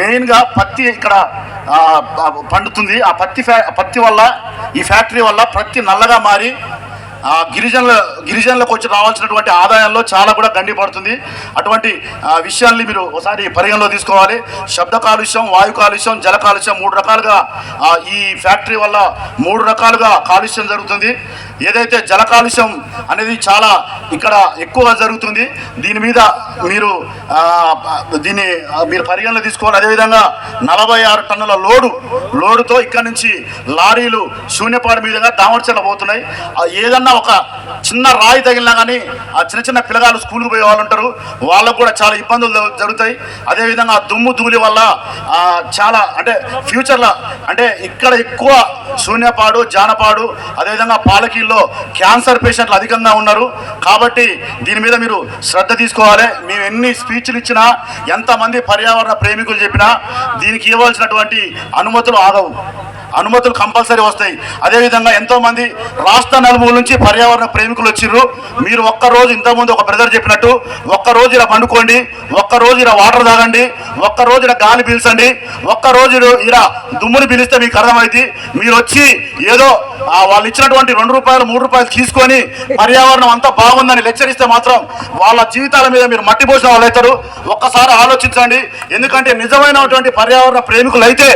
మెయిన్గా పత్తి ఇక్కడ పండుతుంది. ఆ పత్తి ఫ్యా పత్తి వల్ల ఈ ఫ్యాక్టరీ వల్ల పత్తి నల్లగా మారి ఆ గిరిజనుల గిరిజనులకు వచ్చి రావాల్సినటువంటి ఆదాయంలో చాలా కూడా గండి పడుతుంది. అటువంటి విషయాన్ని విషయాల్ని మీరు ఒకసారి పరిగణలో తీసుకోవాలి. శబ్ద కాలుష్యం వాయు కాలుష్యం జల కాలుష్యం మూడు రకాలుగా ఈ ఫ్యాక్టరీ వల్ల మూడు రకాలుగా కాలుష్యం జరుగుతుంది. ఏదైతే జల కాలుష్యం అనేది చాలా ఇక్కడ ఎక్కువగా జరుగుతుంది దీని మీద మీరు దీన్ని మీరు పరిగణలో తీసుకోవాలి. అదేవిధంగా నలభై ఆరు టన్నుల లోడు లోడుతో ఇక్కడ నుంచి లారీలు శూన్యపాడు మీదుగా దామర్చల పోతున్నాయి. ఏదన్నా ఒక చిన్న రాయి తగిలినా కానీ ఆ చిన్న చిన్న పిల్లగాళ్ళు స్కూల్కి పోయే వాళ్ళు ఉంటారు. వాళ్ళకు కూడా చాలా ఇబ్బందులు జరుగుతాయి. అదేవిధంగా ఆ దుమ్ము ధూళి వల్ల చాలా అంటే ఫ్యూచర్లో అంటే ఇక్కడ ఎక్కువ శూన్యపాడు జానపాడు అదేవిధంగా పాలకీల్లో క్యాన్సర్ పేషెంట్లు అధికంగా ఉన్నారు. కాబట్టి దీని మీద మీరు శ్రద్ధ తీసుకోవాలి. మేము ఎన్ని స్పీచ్లు ఇచ్చినా ఎంతమంది పర్యావరణ ప్రేమికులు చెప్పినా దీనికి ఇవ్వాల్సినటువంటి అనుమతులు ఆగవు. అనుమతులు కంపల్సరీ వస్తాయి. అదేవిధంగా ఎంతోమంది రాష్ట్ర నలుమూల నుంచి పర్యావరణ ప్రేమికులు వచ్చిర్రు. మీరు ఒక్క రోజు ఇంతకుముందు ఒక బ్రదర్ చెప్పినట్టు ఒక్కరోజు ఇలా పండుకోండి ఒక్కరోజు ఇలా వాటర్ తాగండి ఒక్కరోజు ఇలా గాలి పీల్చండి ఒక్కరోజు ఇలా దుమ్ముని పీలిస్తే మీకు అర్థమైంది మీరు వచ్చి ఏదో వాళ్ళు ఇచ్చినటువంటి రెండు రూపాయలు మూడు రూపాయలు తీసుకొని పర్యావరణం అంతా బాగుందని లెక్చరిస్తే మాత్రం వాళ్ళ జీవితాల మీద మీరు మట్టి పోసిన వాళ్ళు అవుతారు. ఒక్కసారి ఆలోచించండి. ఎందుకంటే నిజమైనటువంటి పర్యావరణ ప్రేమికులు అయితే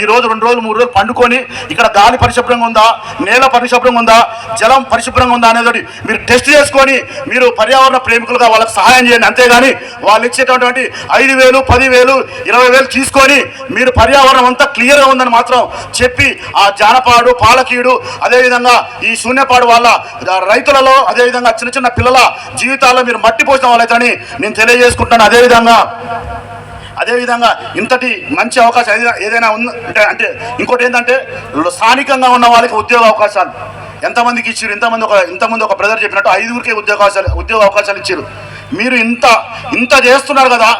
ఈ రోజు రెండు రోజులు మూడు రోజులు పండుకొని ఇక్కడ గాలి పరిశుభ్రంగా ఉందా నేల పరిశుభ్రంగా ఉందా జలం పరిశుభ్రంగా ఉందా అనేది మీరు టెస్ట్ చేసుకొని మీరు పర్యావరణ ప్రేమికులుగా వాళ్ళకి సహాయం చేయండి. అంతేగాని వాళ్ళు ఇచ్చేటటువంటి ఐదు వేలు పదివేలు ఇరవై వేలు తీసుకొని మీరు పర్యావరణం అంతా క్లియర్గా ఉందని మాత్రం చెప్పి ఆ జానపాడు పాలకీడు అదేవిధంగా ఈ శూన్యపాడు వల్ల రైతులలో అదేవిధంగా చిన్న చిన్న పిల్లల జీవితాల్లో మీరు మట్టి పోసిన వాళ్ళైతేని నేను తెలియజేసుకుంటాను. అదేవిధంగా అదేవిధంగా ఇంతటి మంచి అవకాశం ఏదైనా ఏదైనా అంటే అంటే ఇంకోటి ఏంటంటే స్థానికంగా ఉన్న వాళ్ళకి ఉద్యోగ అవకాశాలు. ఎంతమందికి ఇచ్చారు ఇంతమంది ఒక ఇంతమంది ఒక బ్రదర్ చెప్పినట్టు ఐదుగురికి ఉద్యోగ అవకాశాలు ఉద్యోగ అవకాశాలు ఇచ్చారు మీరు ఇంత ఇంత చేస్తున్నారు కదా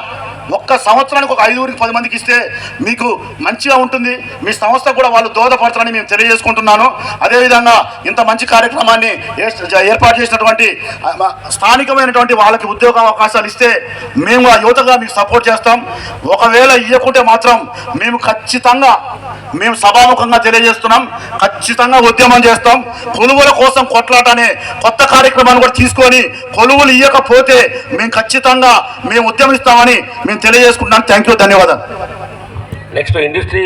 ఒక్క సంవత్సరానికి ఒక ఐదుగురికి పది మందికి ఇస్తే మీకు మంచిగా ఉంటుంది. మీ సంస్థ కూడా వాళ్ళు దోహదపడతారని మేము తెలియజేసుకుంటున్నాను. అదేవిధంగా ఇంత మంచి కార్యక్రమాన్ని ఏ- ఏర్పాటు చేసినటువంటి స్థానికమైనటువంటి వాళ్ళకి ఉద్యోగ అవకాశాలు ఇస్తే మేము ఆ యువతగా మీకు సపోర్ట్ చేస్తాం. ఒకవేళ ఇవ్వకుంటే మాత్రం మేము ఖచ్చితంగా మేము సభాముఖంగా తెలియజేస్తున్నాం. ఖచ్చితంగా ఉద్యమం చేస్తాం. కొలువుల కోసం కొట్లాట అనే కొత్త కార్యక్రమాన్ని కూడా తీసుకొని కొలువులు ఇవ్వకపోతే మేము ఖచ్చితంగా మేము ఉద్యమిస్తామని మేము తెలియజేసుకుంటున్నాం థ్యాంక్ యూ ధన్యవాదాలు. Next industry